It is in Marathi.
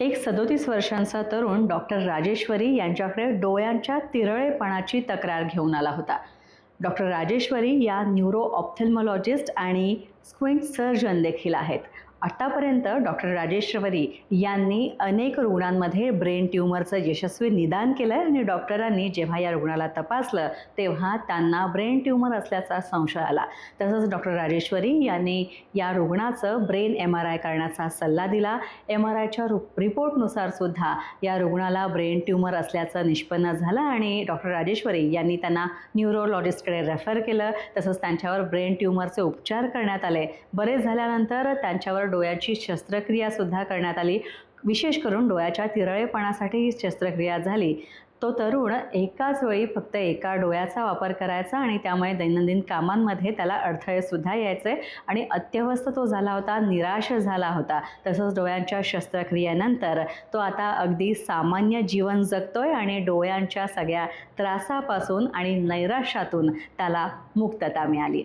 एक सदोतीस वर्षांचा तरुण डॉक्टर राजेश्वरी यांच्याकडे डोळ्यांच्या तिरळेपणाची तक्रार घेऊन आला होता. डॉक्टर राजेश्वरी या न्यूरो ऑप्थेल्मॉलॉजिस्ट आणि स्क्विंट सर्जन देखील आहेत. आत्तापर्यंत डॉक्टर राजेश्वरी यांनी अनेक रुग्णांमध्ये ब्रेन ट्यूमरचं यशस्वी निदान केलं आणि डॉक्टरांनी जेव्हा या रुग्णाला तपासलं तेव्हा त्यांना ब्रेन ट्यूमर असल्याचा संशय आला. तसंच डॉक्टर राजेश्वरी यांनी या रुग्णाचं ब्रेन एम आर आय करण्याचा सल्ला दिला. एम आर आयच्या रिपोर्टनुसार सुद्धा या रुग्णाला ब्रेन ट्यूमर असल्याचं निष्पन्न झालं आणि डॉक्टर राजेश्वरी यांनी त्यांना न्यूरोलॉजिस्टकडे रेफर केलं. तसंच त्यांच्यावर ब्रेन ट्यूमरचे उपचार करण्यात आले. बरे झाल्यानंतर त्यांच्यावर डोळ्याची शस्त्रक्रियासुद्धा करण्यात आली. विशेष करून डोळ्याच्या तिरळेपणासाठी ही शस्त्रक्रिया झाली. तो तरुण एकाच वेळी फक्त एका डोळ्याचा वापर करायचा आणि त्यामुळे दैनंदिन कामांमध्ये त्याला अडथळेसुद्धा यायचे आणि अत्यवस्थ तो झाला होता निराश झाला होता. तसंच डोळ्यांच्या शस्त्रक्रियेनंतर तो आता अगदी सामान्य जीवन जगतोय आणि डोळ्यांच्या सगळ्या त्रासापासून आणि नैराश्यातून त्याला मुक्तता मिळाली.